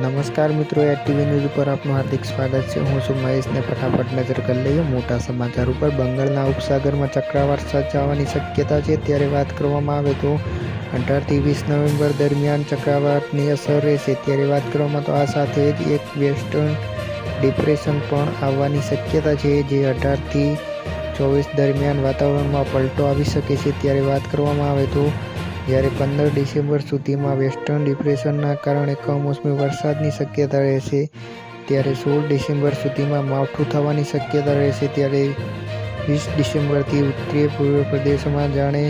નમસ્કાર મિત્રો એ ન્યૂઝ ઉપર આપનું હાર્દિક સ્વાગત છે. હું છું મહેશને ફટાફટ નજર કરી લઈએ. મોટા સમાચાર ઉપર બંગાળના ઉપસાગરમાં ચક્રવાત સર્જાવાની શક્યતા છે. ત્યારે વાત કરવામાં આવે તો અઢારથી વીસ નવેમ્બર દરમિયાન ચક્રવાતની અસર રહેશે. ત્યારે વાત કરવામાં તો આ સાથે જ એક વેસ્ટર્ન ડિપ્રેશન પણ આવવાની શક્યતા છે, જે અઢારથી ચોવીસ દરમિયાન વાતાવરણમાં પલટો આવી શકે છે. ત્યારે વાત કરવામાં આવે તો જ્યારે પંદર ડિસેમ્બર સુધીમાં વેસ્ટર્ન ડિપ્રેશનના કારણે કમોસમી વરસાદની શક્યતા રહેશે, ત્યારે સોળ ડિસેમ્બર સુધીમાં માવઠું થવાની શક્યતા રહેશે, ત્યારે વીસ ડિસેમ્બરથી ઉત્તરીય પૂર્વ પ્રદેશમાં જાણે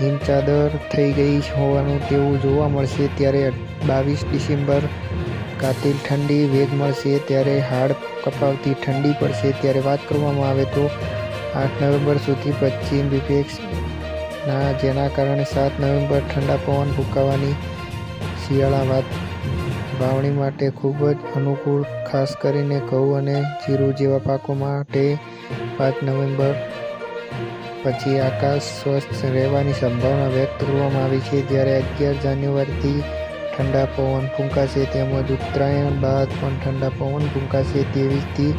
હિમચાદર થઈ ગઈ હોવાનું તેવું જોવા મળશે. ત્યારે બાવીસ ડિસેમ્બર કાતિલ ઠંડી વેગ મળશે, ત્યારે હાડ કપાવતી ઠંડી પડશે. ત્યારે વાત કરવામાં આવે તો આઠ નવેમ્બર સુધી પશ્ચિમ વિપેક્ષ ના, જેના કારણે સાત નવેમ્બર ઠંડા પવન ફૂંકાવાની શિયાળા વાત વાવણી માટે ખૂબ જ અનુકૂળ, ખાસ કરીને ઘઉં અને જીરું જેવા પાકો માટે પાંચ નવેમ્બર પછી આકાશ સ્વસ્થ રહેવાની સંભાવના વ્યક્ત કરવામાં આવી છે. જ્યારે અગિયાર જાન્યુઆરીથી ઠંડા પવન ફૂંકાશે, તેમજ ઉત્તરાયણ બાદ પણ ઠંડા પવન ફૂંકાશે તેવીસથી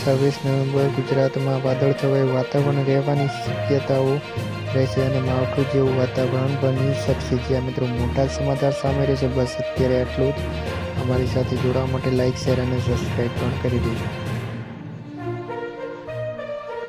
છવ્વીસ નવેમ્બર ગુજરાતમાં વાદળછવાયું વાતાવરણ રહેવાની શક્યતાઓ રહેશે અને માવઠું જેવું વાતાવરણ બની શકશે. જ્યાં મિત્રો મોટા સમાચાર સામે રહેશે. બસ, અત્યારે આટલું જ. અમારી સાથે જોડાવા માટે લાઇક શેર અને સબસ્ક્રાઈબ પણ કરી દેજો.